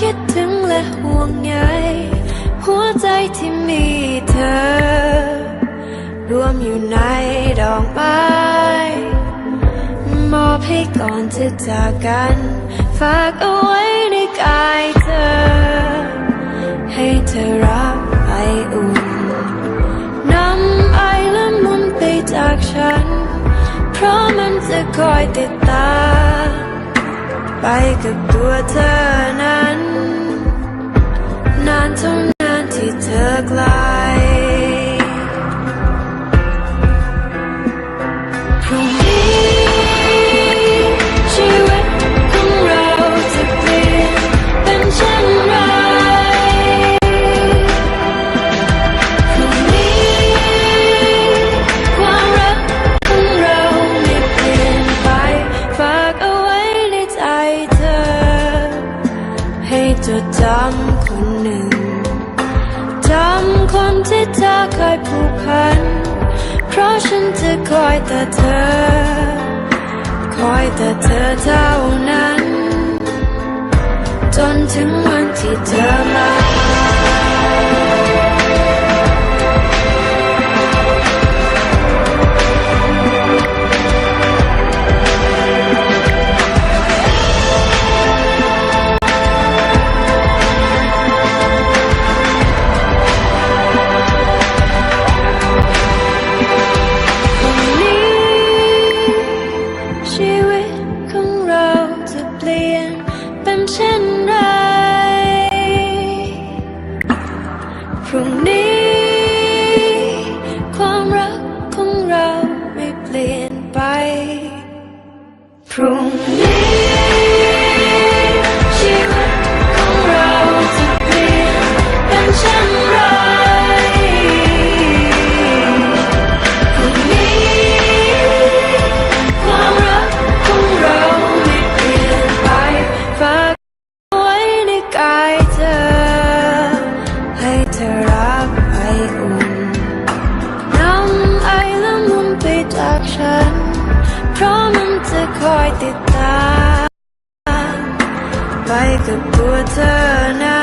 คิดถึงและห่วงใยหัวใจที่มีเธอ รวมอยู่ในดอกไม้มอบให้ก่อนจะจากกัน ฝากเอาไว้ในกายเธอ ให้เธอรับไปอุ่นนำไอและมุนไปจากฉัน เพราะมันจะคอยติดตาม ไปกับตัวเธอนั้น นานเท่า คนที่เธอเคยผูกพัน เพราะฉันจะคอยแต่เธอ คอยแต่เธอเท่านั้น จนถึงวันที่เธอมา รุ่งนี้ ความรักของเราไม่เปลี่ยน จะคอยติดตาม ไปกับตัวเธอนะ